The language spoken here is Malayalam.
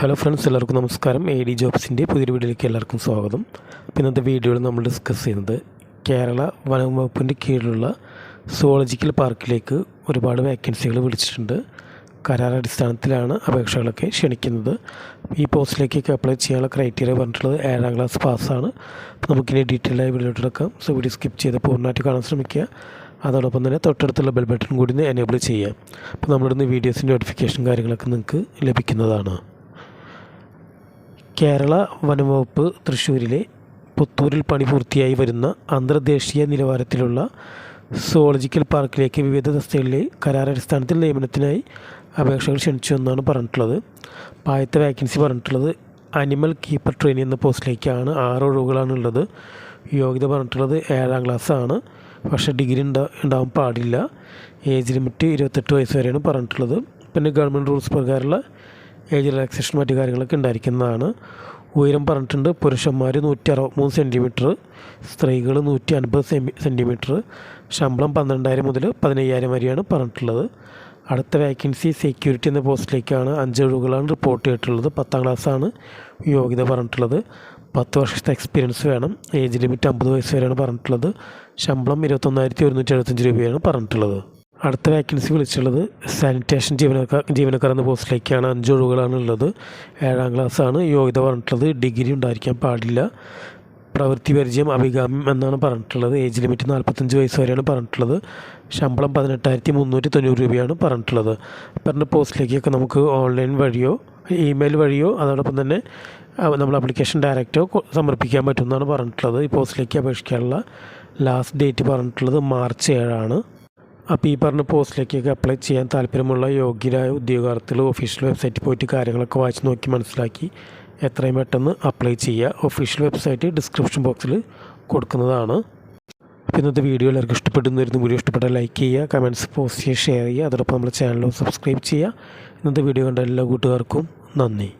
ഹലോ ഫ്രണ്ട്സ് എല്ലാവർക്കും നമസ്കാരം. എ ഡി ജോബ്സിന്റെ പുതിയൊരു വീഡിയോയിലേക്ക് എല്ലാവർക്കും സ്വാഗതം. അപ്പോൾ ഇന്നത്തെ വീഡിയോയിൽ നമ്മൾ ഡിസ്കസ് ചെയ്യുന്നത് കേരള വനം വകുപ്പിന്റെ കീഴിലുള്ള സുവോളജിക്കൽ പാർക്കിലേക്ക് ഒരുപാട് വേക്കൻസികൾ വിളിച്ചിട്ടുണ്ട്. കരാർ അടിസ്ഥാനത്തിലാണ് അപേക്ഷകളൊക്കെ ക്ഷണിക്കുന്നത്. ഈ പോസ്റ്റിലേക്കൊക്കെ അപ്ലൈ ചെയ്യാനുള്ള ക്രൈറ്റീരിയ പറഞ്ഞിട്ടുള്ളത് ഏഴാം ക്ലാസ് പാസ്സാണ് അപ്പോൾ നമുക്കിനി ഡീറ്റെയിൽ ആയി എടുക്കാം സോ വീഡിയോ സ്കിപ്പ് ചെയ്ത് പൂർണമായിട്ട് കാണാൻ ശ്രമിക്കുക. അതോടൊപ്പം തന്നെ തൊട്ടടുത്തുള്ള ബെൽ ബട്ടൺ കൂടി എനേബിൾ ചെയ്യുക. അപ്പോൾ നമ്മളിടുന്ന വീഡിയോസിന്റെ നോട്ടിഫിക്കേഷൻ കാര്യങ്ങളൊക്കെ നിങ്ങൾക്ക് ലഭിക്കുന്നതാണ്. കേരള വനംവകുപ്പ് തൃശ്ശൂരിലെ പുത്തൂരിൽ പണി പൂർത്തിയായി വരുന്ന അന്തർദേശീയ നിലവാരത്തിലുള്ള സുവോളജിക്കൽ പാർക്കിലേക്ക് വിവിധ തസ്തികളിലെ കരാറടിസ്ഥാനത്തിൽ നിയമനത്തിനായി അപേക്ഷകൾ ക്ഷണിച്ചു എന്നാണ് പറഞ്ഞിട്ടുള്ളത്. ആദ്യത്തെ വാക്കൻസി പറഞ്ഞിട്ടുള്ളത് അനിമൽ കീപ്പർ ട്രെയിനിങ് എന്ന പോസ്റ്റിലേക്കാണ്. ആറ് ഒഴിവുകളാണ് ഉള്ളത് യോഗ്യത പറഞ്ഞിട്ടുള്ളത് ഏഴാം ക്ലാസ് ആണ്. പക്ഷേ ഡിഗ്രി ഉണ്ടാ ഉണ്ടാവാൻ പാടില്ല. ഏജ് ലിമിറ്റ് ഇരുപത്തെട്ട് വയസ്സ് വരെയാണ് പറഞ്ഞിട്ടുള്ളത്. പിന്നെ ഗവൺമെന്റ് റൂൾസ് പ്രകാരമുള്ള ഏജ് റിലാക്സേഷൻ മറ്റു കാര്യങ്ങളൊക്കെ ഉണ്ടായിരിക്കുന്നതാണ്. ഉയരം പറഞ്ഞിട്ടുണ്ട് പുരുഷന്മാർ നൂറ്റി അറുപത്തിമൂന്ന് സെന്റിമീറ്റർ സ്ത്രീകൾ നൂറ്റി അൻപത് സെമി സെന്റിമീറ്റർ ശമ്പളം പന്ത്രണ്ടായിരം മുതൽ പതിനയ്യായിരം വരെയാണ് പറഞ്ഞിട്ടുള്ളത്. അടുത്ത വേക്കൻസി സെക്യൂരിറ്റി എന്ന പോസ്റ്റിലേക്കാണ് അഞ്ച് ഒഴിവുകളാണ് റിപ്പോർട്ട് ചെയ്തിട്ടുള്ളത്. പത്താം ക്ലാസ്സാണ് യോഗ്യത പറഞ്ഞിട്ടുള്ളത്. പത്ത് വർഷത്തെ എക്സ്പീരിയൻസ് വേണം. ഏജ് ലിമിറ്റ് അമ്പത് വയസ്സ് വരെയാണ് പറഞ്ഞിട്ടുള്ളത്. ശമ്പളം ഇരുപത്തൊന്നായിരത്തി ഒരുന്നൂറ്റി എഴുപത്തഞ്ച് രൂപയാണ് പറഞ്ഞിട്ടുള്ളത്. അടുത്ത വേക്കൻസി വിളിച്ചുള്ളത് സാനിറ്റേഷൻ ജീവനക്കാർ ജീവനക്കാർ എന്ന പോസ്റ്റിലേക്കാണ്. അഞ്ച് ഒഴിവുകളാണ് ഉള്ളത്. ഏഴാം ക്ലാസ്സാണ് യോഗ്യത പറഞ്ഞിട്ടുള്ളത് ഡിഗ്രി ഉണ്ടായിരിക്കാൻ പാടില്ല. പ്രവൃത്തി പരിചയം അഭികാമ്യം എന്നാണ് പറഞ്ഞിട്ടുള്ളത്. ഏജ് ലിമിറ്റ് നാൽപ്പത്തഞ്ച് വയസ്സ് വരെയാണ് പറഞ്ഞിട്ടുള്ളത്. ശമ്പളം പതിനെട്ടായിരത്തി മുന്നൂറ്റി തൊണ്ണൂറ് രൂപയാണ് പറഞ്ഞിട്ടുള്ളത്. പറഞ്ഞ പോസ്റ്റിലേക്കൊക്കെ നമുക്ക് ഓൺലൈൻ വഴിയോ ഇമെയിൽ വഴിയോ അതോടൊപ്പം തന്നെ നമ്മൾ അപ്ലിക്കേഷൻ ഡയറക്റ്റോ സമർപ്പിക്കാൻ പറ്റുമെന്നാണ് പറഞ്ഞിട്ടുള്ളത്. ഈ പോസ്റ്റിലേക്ക് അപേക്ഷിക്കാനുള്ള ലാസ്റ്റ് ഡേറ്റ് പറഞ്ഞിട്ടുള്ളത് മാർച്ച് ഏഴാണ്. അപ്പോൾ ഈ പറഞ്ഞ പോസ്റ്റിലേക്കൊക്കെ അപ്ലൈ ചെയ്യാൻ താല്പര്യമുള്ള യോഗ്യരായ ഉദ്യോഗാർത്ഥികൾ ഒഫീഷ്യൽ വെബ്സൈറ്റിൽ പോയിട്ട് കാര്യങ്ങളൊക്കെ വായിച്ച് നോക്കി മനസ്സിലാക്കി എത്രയും പെട്ടെന്ന് അപ്ലൈ ചെയ്യുക. ഒഫീഷ്യൽ വെബ്സൈറ്റ് ഡിസ്ക്രിപ്ഷൻ ബോക്സിൽ കൊടുക്കുന്നതാണ്. അപ്പോൾ ഇന്നത്തെ വീഡിയോ എല്ലാവർക്കും ഇഷ്ടപ്പെടുന്നവരും വീഡിയോ ഇഷ്ടപ്പെട്ടാൽ ലൈക്ക് ചെയ്യുക കമന്റ്സ് പോസ്റ്റ് ചെയ്യുക ഷെയർ ചെയ്യുക. അതോടൊപ്പം നമ്മുടെ ചാനലും സബ്സ്ക്രൈബ് ചെയ്യുക. ഇന്നത്തെ വീഡിയോ കണ്ട എല്ലാ കൂട്ടുകാർക്കും നന്ദി.